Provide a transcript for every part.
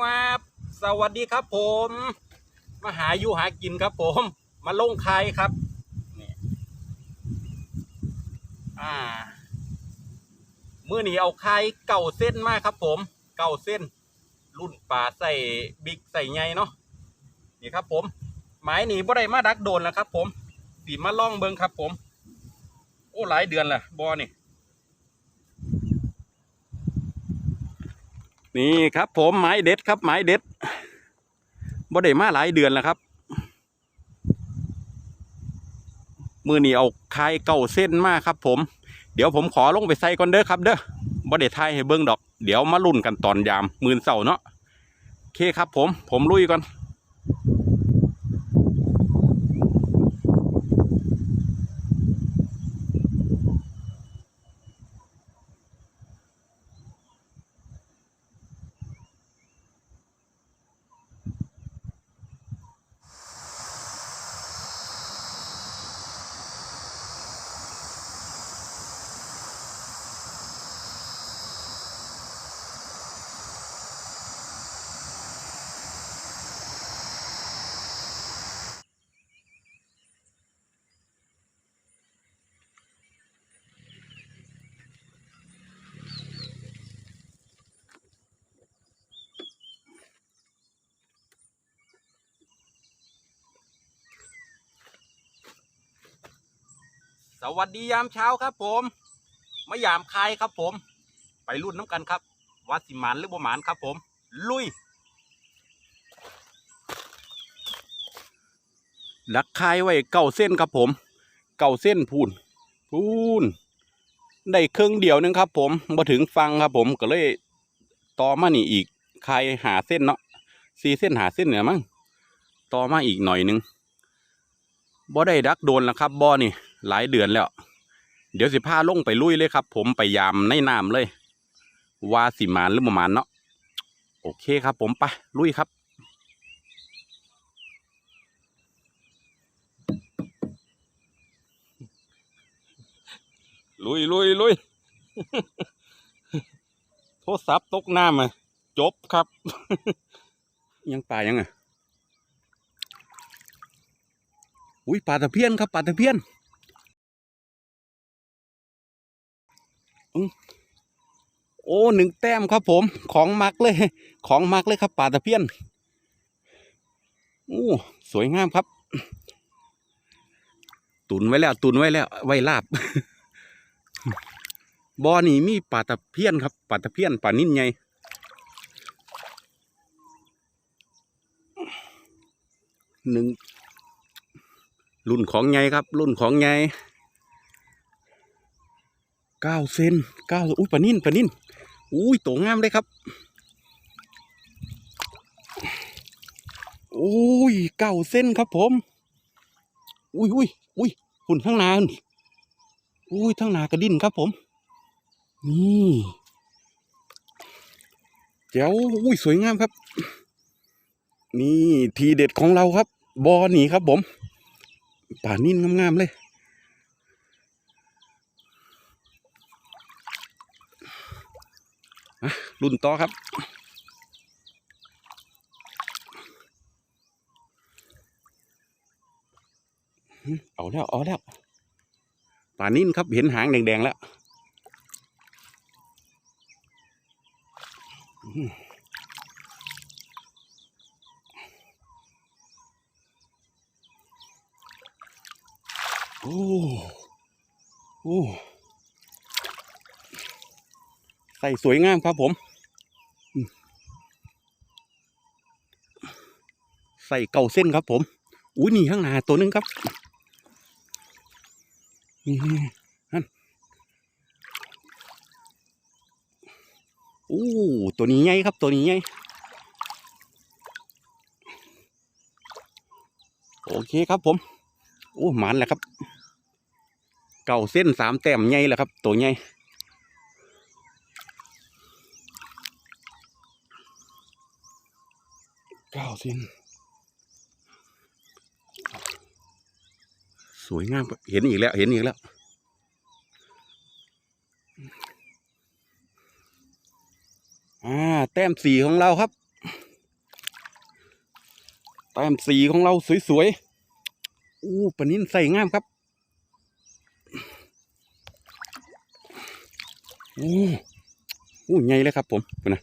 วับสวัสดีครับผม มาหาอยู่หากินครับผม มาลงคายครับนี่อ่ามื่อนี้เอาคายเก่าเส้นมากครับผม เก่าเส้น รุ่นป่าใส่บิ๊กใส่ไงเนาะนี่ครับผมหมายหนีบ่ได้มาดักโดนแล้วครับ ผมสีมาล่องเบิงครับ ผม โอ้หลายเดือนละบอนี่ นี่ครับผมไม้เด็ดครับไม้เด็ดบ่ได้มาหลายเดือนแล้วครับ มือนี่เอาคายเก่าเส้นมากครับ ผม เดี๋ยวผมขอลงไปใส่ก่อนเด้อครับ เด้อบ่ได้ทายให้เบิ้งดอก เดี๋ยวมาลุ่นกันตอนยาม มื่นเสาเนาะโอเคครับ ผม ผมลุยก่อน สวัสดียามเช้าครับ ผมมายามคายครับ ผม ไปรุ่นน้ำกันครับว่าสิมานหรือบ่หมานครับ ผม ลุยดักคายไว้เก้าเส้นครับ ผม เก้าเส้นพูนพูนได้ครึ่งเดียวนึงครับ ผมมาถึงฟังครับ ผมก็เลยต่อมานี่อีกคายหาเส้นเนาะสี่เส้นหาเส้นเนี่ยมั้งต่อมาอีกหน่อยนึงบ่ได้ดักโดนแล้วครับบ่อนี่ หลายเดือนแล้ว เดี๋ยวสิพาลงไปลุยเลยครับ ผมไปยามในน้ำเลย ว่าสิมานหรือบ่หมานเนาะโอเคครับ ผมไปลุยครับลุยลุยลุยโทรศัพท์ตกน้ำอะจบครับ ยังปลายังอะอุ้ยปลาตะเพียนครับปลาตะเพียน โอ้หนึ่งแต้มครับผม ของมักเลย ของมักเลยครับปลาตะเพียนโอ้สวยงามครับ ตุนไว้แล้ว ตุนไว้แล้ว ไว้ลาบ บอนี่มีปลาตะเพียนครับปลาตะเพียนปลานิ่นใหญ่หนึ่งรุ่นของใหญ่ครับ รุ่นของใหญ่ เก้าเซนเก้าอุ้ยปลานิ่นปลานิ่นอุ้ยโตงามเลยครับ โอ้ยเก้าเส้นครับผม อุ้ยอุ้ยอุ้ยหุ่นข้างนานอุ้ยข้างนากระดิ่นครับผม นี่แจ๋วอุ้ยสวยงามครับ นี่ทีเด็ดของเราครับ บอหนีครับผม ป่านิ่นงามๆเลยอะ รุ่นต่อครับ เอาแล้วเอาแล้วป่านิ่นครับเห็นหางแดงๆแล้วโอ้ โอ้ ใส่สวยงามครับผม ใส่เก่าเส้นครับผมอุ้ยนี่ข้างหน้าตัวหนึงครับนี่นั่นโอ้ตัวนี้ใหญ่ครับ ตัวนี้ใหญ่โอเคครับผม โอ้หมันแหละครับ เก่าเส้นสามแต้มใหญ่แหละครับ ตัวใหญ่ เก้าเส้นสวยงามเห็นอีกแล้ว เห็นอีกแล้วอ่าแต้มสีของเราครับ แต้มสีของเราสวยๆอู้ปนินใส่งามครับโอ้อู้ใหญ่เลยครับผมนะ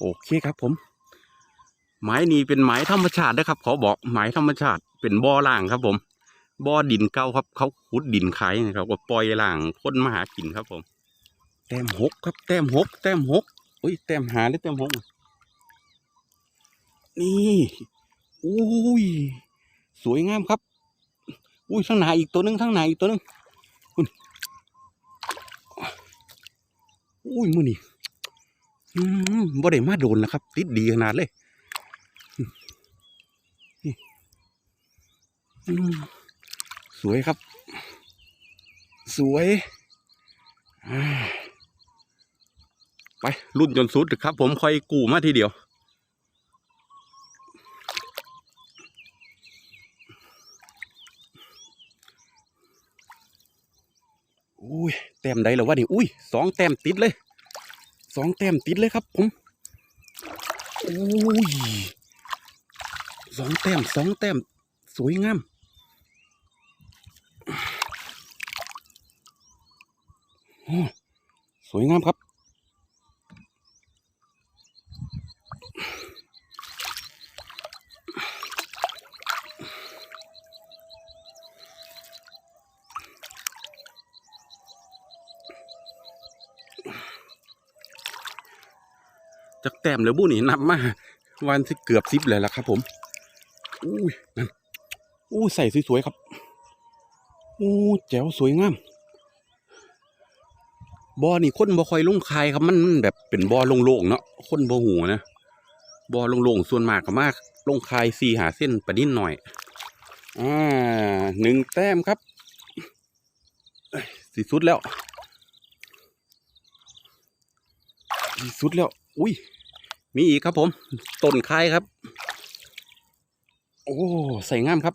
โอเคครับผม ไม้นี้เป็นไม้ธรรมชาตินะครับขาบอกไม้ธรรมชาติเป็นบ่อล่างครับผมบ่อดินเก่าครับ เขาขุดดินขายนะครับก็ปล่อยล่างคนมาหากินครับผม แต้มหกครับ แต้มหกแต้มหกอุ้ยแต้มหาหรือแต้มหกนี่อุ้ยสวยงามครับ อุ้ยข้างหนาอีกตัวหนึงข้างหนาอีกตัวหนึงอุ้ยมือนี่ บ่ได้มาโดนนะครับ ติดดีขนาดเลยสวยครับ สวย ไปรุ่นจนสุดครับ ผมค่อยกูมาทีเดียวอุ้ยแต้มใดแล้ววะนี่อุ้ยสองแต้มติดเลย สองแต้มติดเลยครับผมอุ้ยสองแต้มสองแต้มสวยงามสวยงามครับ จากแต้มแล้วบุนี่นับมาวันที่เกือบซิปเลยล่ะครับ ผม อุ้ยนั่นอู้ใส่สวยๆครับ อู้แจ๋วสวยงามบ่อนี่คนบ่คอยลงคายครับมันมันแบบเป็นบ่อโล่งๆเนาะคนบ่หูนะบ่อโล่งๆส่วนมากก็มากลงคายสี่หาเส้นประดินหน่อย อ่าหนึ่งแต้มครับสิสุดแล้วสิสุดแล้ว อุ้ย มีอีกครับผมต้นคายครับ โอ้ใส่งามครับ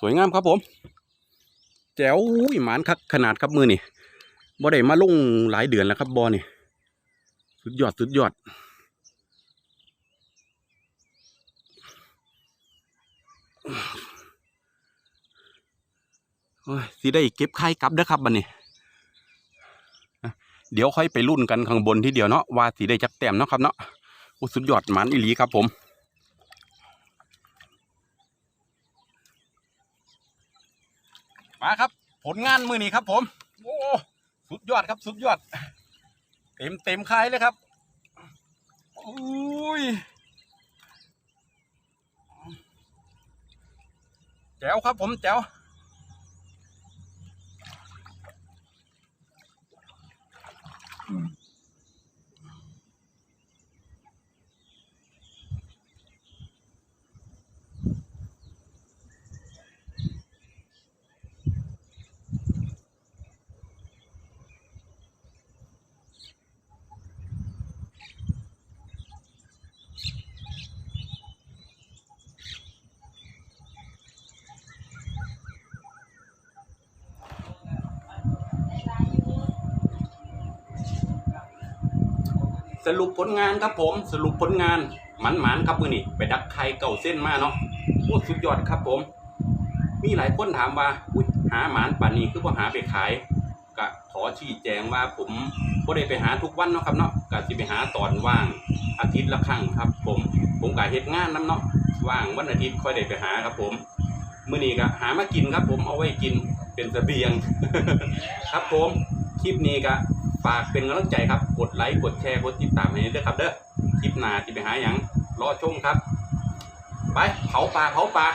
สวยงามครับผม แจ๋วอุ้ยหมานคักขนาดครับมือนี่บ่ได้มาลงหลายเดือนแล้วครับบอนี่สุดยอดสุดยอดโอ้ยสิได้เก็บไข่กลับเด้อครับบันนี้ เดี๋ยวค่อยไปรุ่นกันข้างบนที่เดียวเนาะว่าสีได้จักแต้มเนาะครับเนาะอ้สุดยอดหมันอีหลีครับผมมาครับ ผลงานมือนี้ครับ ผม โอ้สุดยอดครับ สุดยอด เต็มเต็มคายเลยครับอุ้ยแจ๋วครับผมแจ๋ว Mm-hmm. สรุปผลงานครับผมสรุปผลงานหมันหมันครับมือนี่ไปดักไข่เก่าเส้นมาเนาะโอ้สุดยอดครับผม มีหลายคนถามว่าอุ้ยหาหมานป่านนี้คือว่าหาไปขายก็ขอชี้แจงว่าผมบ่ได้ไปหาทุกวันเนาะครับเนาะก็สิไปหาตอนว่างอาทิตย์ละครั้งครับ ผมผมก็เฮ็ดงานนํเนาะว่างวันอาทิตย์ค่อยได้ไปหาครับผมมื้อนี้ก็หามากินครับ ผมเอาไว้กินเป็นเสบียง ครับผมคลิปนี้ก็ ฝากเป็นกำลังใจครับ กดไลค์ กดแชร์ กดติดตามให้ด้วยครับเด้อ คลิปหน้าที่ไปหาอย่างรอชมครับ ไปเผาปลาเผาปลา